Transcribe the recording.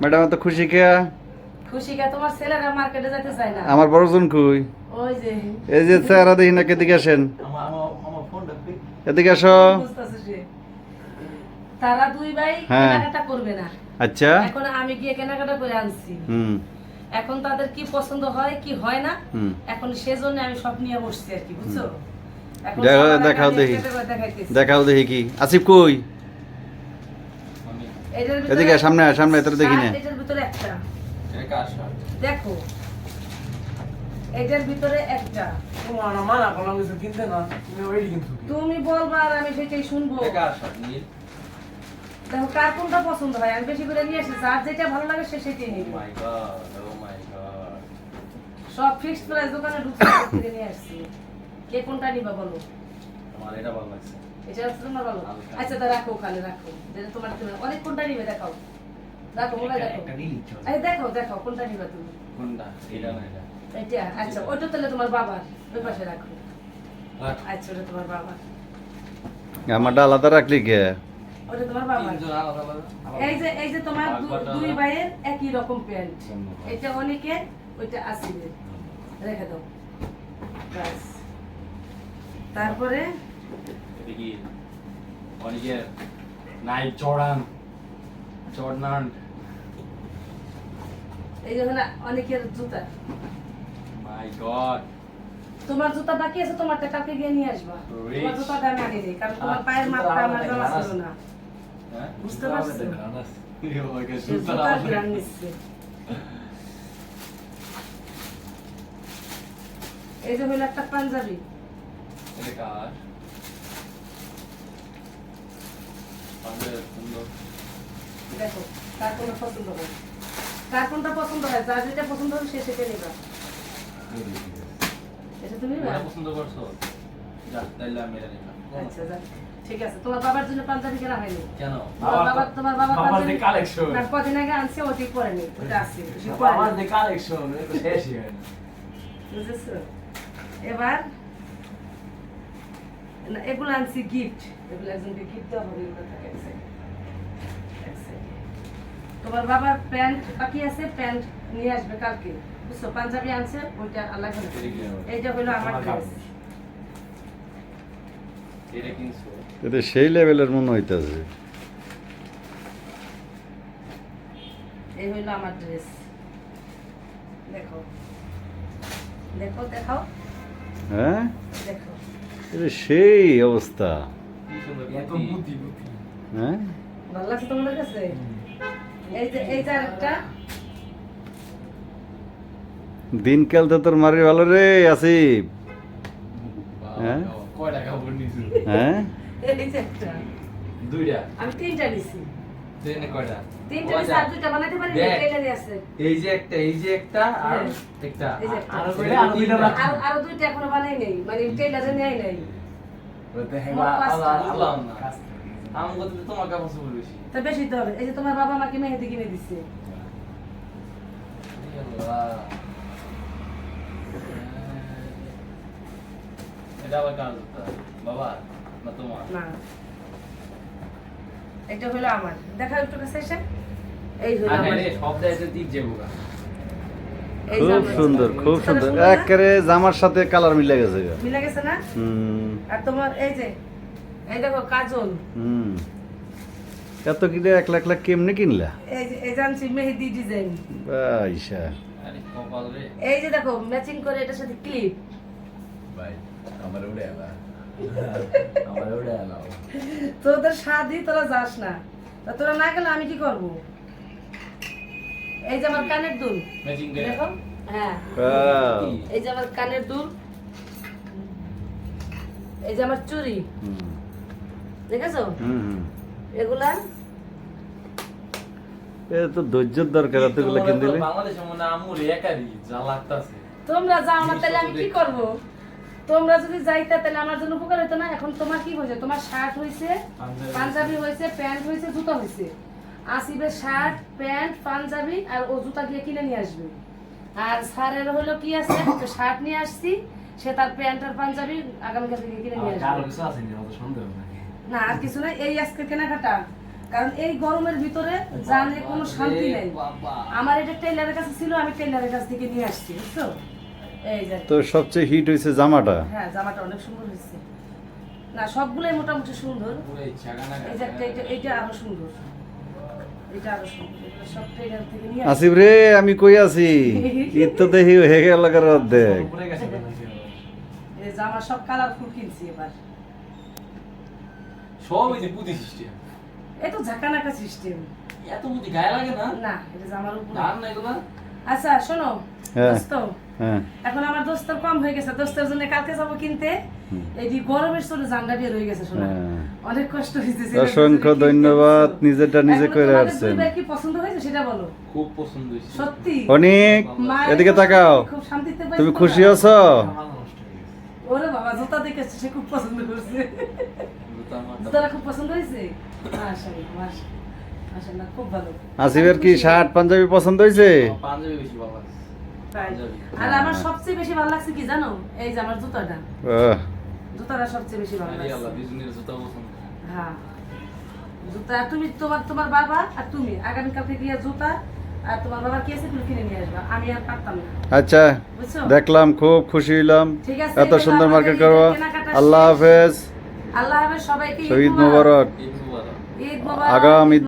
Madam এত খুশি কে? খুশি কা? তোমার ছেলেরা মার্কেটে যেতে চায় না। আমার বড়জন কই? ওই যে। এই যে চেহারা দেখি না কেদিকে আসেন। এদিকে আসো। তারা দুই ভাই হ্যাঁ। কেনাকাটা করবে না। আচ্ছা। এখন আমি গিয়ে কেনাকাটা করে আনছি। হুম। এখন তাদের কি পছন্দ হয় কি হয় না এখন সেজন্য আমি সব নিয়ে বসছি আর কি বুঝছ? দেখাও দেখি। দেখাও দেখি কি। আসিফ কই? এদিকে সামনে আয়, সামনে তোরা দেখি না। এটার ভিতরে একটা। এটা কার শার্ট দেখো এটার ভিতরে একটা। তোমার মানা করলাম কিছু কিনতে না তুমি ওইটি কিন্তু তুমি বলবা আর আমি সেটাই শুনব। এটা দেখো কার কোনটা পছন্দ হয়? আমি বেশি করে নিয়ে আসি যার যেটা ভালো লাগে সে সেটাই ও নিবে। My god oh my god সব ফিক্সড প্রাইস দোকানে ঢুকছে নিয়ে আসছি। কে কোনটা নিবা বলো? আমার এটা ভালো লাগছে। এটা হচ্ছে তোমার ভালো আচ্ছা। তা রাখো ওখানে রাখো। যেটা তোমার তুমি অনেক কোনটা নিবে দেখাও। দেখো মোবাইল দেখো দেখো দেখো কোনটা নিবা তুমি? কোনটা? এটা না এটা। এটা? আচ্ছা ওইটা তাহলে তোমার বাবার। ওই পাশে রাখো। আচ্ছা ওটা তোমার বাবার। আমারটা আলাদা রাখলি কে? ওটা তোমার বাবার। এই যে এই যে তোমার দুই? ভাইয়ের একই রকম প্যান্ট। এটা অনেকের ওইটা আসিবের রেখে দাও। ব্যাস। তারপরে এটা কি অনেকের নাই চড়ান চড়নান। এই যে অনেকের জুতা। মাই গড তোমার জুতা বাকি আছে তোমারটা কালকে গিয়ে নিয়ে আসবা। তোমার জুতাটা আমি আনি দিই কারণ তোমার পায়ের জুতা মাপটা আমার জানা ছিল না। হ্যাঁ? বুঝতে পারছ? গ্রাম নিচ্ছে। এই যে হলো একটা পাঞ্জাবি। এটা কার আমাদের সুন্দর দেখো কার কোনটা পছন্দ হয় কার কোনটা পছন্দ হয়? যার যেটা পছন্দ হবে সে সেটা নিবা। এটা তুমি পছন্দ করছ? যা তাইলে আমি এটা নিলাম। আচ্ছা যাক। ঠিক আছে তোমার বাবার জন্য পাঞ্জাবি কেনা হয়নি। কেন? তোমার বাবা তোমার বাবা বাবার যে কালেকশন না কদিন আগে আনছে ওটি পরেনি ওটা আছে বাবার যে কালেকশন এটা শেষই হয় না বুঝেছ? এবার না এগুলো আনছি গিফট এগুলো একজনকে গিফট দেওয়া হবে এগুলো থাকে। তোমার বাবার প্যান্ট বাকি আছে প্যান্ট নিয়ে আসবে কালকে। বুঝছ? পাঞ্জাবি আনছে ওইটা আল্লাহ এইটা হলো আমার ড্রেস এটা সেই লেভেলের মনে হইতাছে। এই হইল আমার ড্রেস দেখো। দেখো দেখাও। হ্যাঁ? সেই অবস্থা। হ্যাঁ? ভালো লাগছে তোমাদের কাছে? এই যে এই যে আরেকটা। দিনকাল তো তোর মারি ভালো রে আসিফ। হ্যাঁ? হ্যাঁ? আমি তিনটা নিছি। দেনে কয়টা? তিনটা ও নিছি। আর দুইটা বানাইতে পারি দেখ। আছে। এই যে একটা এই যে একটা আর। একটা। এই যে একটা। আরও কইলে আরও দুইটা রাখ আর দুইটা এখনও বানাই নাই মানে টেলারে নেই। নাই বলতে মোট পাঁচটা। না। আমার কথা তোমার বেশি। তা বেশি তো এই যে তোমার বাবা আমাকে মেহেদি কিনে দিচ্ছে এটা আবার কার বাবা না তোমার? না। এটা হলো আমার। দেখাও একটু কাছে এসে এই হলো আমার। আরে সব দেশে দিক যাব যে খুব সুন্দর খুব সুন্দর? একেবারে জামার সাথে কালার মিলে গেছে মিলে গেছে না? হুম। আর তোমার এই যে এই দেখো কাজল। হুম। এত কিনে এক লাখ লাখ কেমনে কিনলা? এই যে এই জানছি মেহেদি ডিজাইন। বাইশা আরে কপাল রে। এই যে দেখো ম্যাচিং করে এটার সাথে ক্লিপ ভাই আমার উড়ে আমার এলা তোদের স্বাদই তোরা যাস না। তা তোরা না গেলে আমি কি করব? এই যে আমার কানের দুল। দেখো? হ্যাঁ। এই যে আমার কানের দুল। এই যে আমার চুড়ি। হুম। দেখেছ? হুম হুম। এগুলা? এ তো ধৈর্যের দরকার এতগুলো কিন দিলে বাংলাদেশের মনে হয় একারই যা লাগতাছে। তোমরা যাও না তাহলে আমি কি করব? তোমরা যদি যাইতা তাহলে আমার জন্য উপকার হতো না। এখন তোমার কি হয়েছে? তোমার শার্ট হয়েছে পাঞ্জাবি। হয়েছে। প্যান্ট হয়েছে জুতা হয়েছে। আসিবের শার্ট প্যান্ট পাঞ্জাবি আর ও জুতা গিয়ে কিনে নিয়ে আসবে। আর স্যারের হলো কি আছে? শার্ট নিয়ে আসছি সে তার প্যান্ট আর পাঞ্জাবি আগামীকাল থেকে কিনে নিয়ে আসবে। নি? আর কিছু না এই আজকে কেনাকাটা। কারণ এই গরমের ভিতরে জানলে কোনো শান্তি নেই। আমার এটা টেইলারের কাছে ছিল আমি টেইলারের কাছ থেকে নিয়ে আসছি বুঝছ? তো সবচেয়ে হিট হয়েছে জামাটা? হ্যাঁ জামাটা অনেক সুন্দর হয়েছে না সবগুলোই মোটামুটি সুন্দর। এইটা আরও সুন্দর। রে আমি কই আছি? ঈদ তো দেখি হয়ে গেল অর্ধেক। উপরে গেছে এই জামা সব কালারফুল কিনছি এবার। সব এই যে পুঁতি সিস্টেম। এই তো ঝাঁকানাকা সিস্টেম। এত পুঁতি গায়ে লাগে না? না এটা জামার উপর। দাম না এগুলা আচ্ছা শোনো। দোস্ত। হ্যাঁ। এখন আমার দোস্তর কম হয়ে গেছে। দোস্তের জন্য কালকে যাব কিনতে। এই যে গরমের জানলা দিয়ে রয়ে গেছে শোনা হ্যাঁ। অনেক কষ্ট হয়েছে অসংখ্য ধন্যবাদ। নিজেরটা নিজে করে আসছেন। কি পছন্দ হয়েছে সেটা বলো? খুব পছন্দ হয়েছে। সত্যি? অনেক এদিকে তাকাও। খুব শান্তিতে তুমি খুশি আছো? হয়ে ওরে বাবা জুতা দেখেছে সে খুব পছন্দ করছে। জুতাটা খুব পছন্দ হয়েছে? মাশাআল্লাহ মাশাআল্লাহ খুব ভালো। আসিফের কি শার্ট পাঞ্জাবি পছন্দ হয়েছে? পাঞ্জাবি বেশি। আর আমার সবচেয়ে বেশি ভালো লাগছে কি জানো? এই যে আমার জুতাটা। জুতাটা সবচেয়ে বেশি ভালো লাগছে। জুতা হ্যাঁ। জুতা তুমি তোমার তোমার বাবা আর তুমি আগামীকালকে গিয়ে জুতা আর তোমার বাবা কি আছে তুমি কিনে নিয়ে আসবা? আমি আর পারতাম না। আচ্ছা দেখলাম খুব খুশি হইলাম। এত সুন্দর মার্কেট করব। আল্লাহ হাফেজ। আল্লাহ হাফেজ সবাইকে শহীদ মোবারক। ঈদ মুবারক। মোবারক। আগাম ঈদ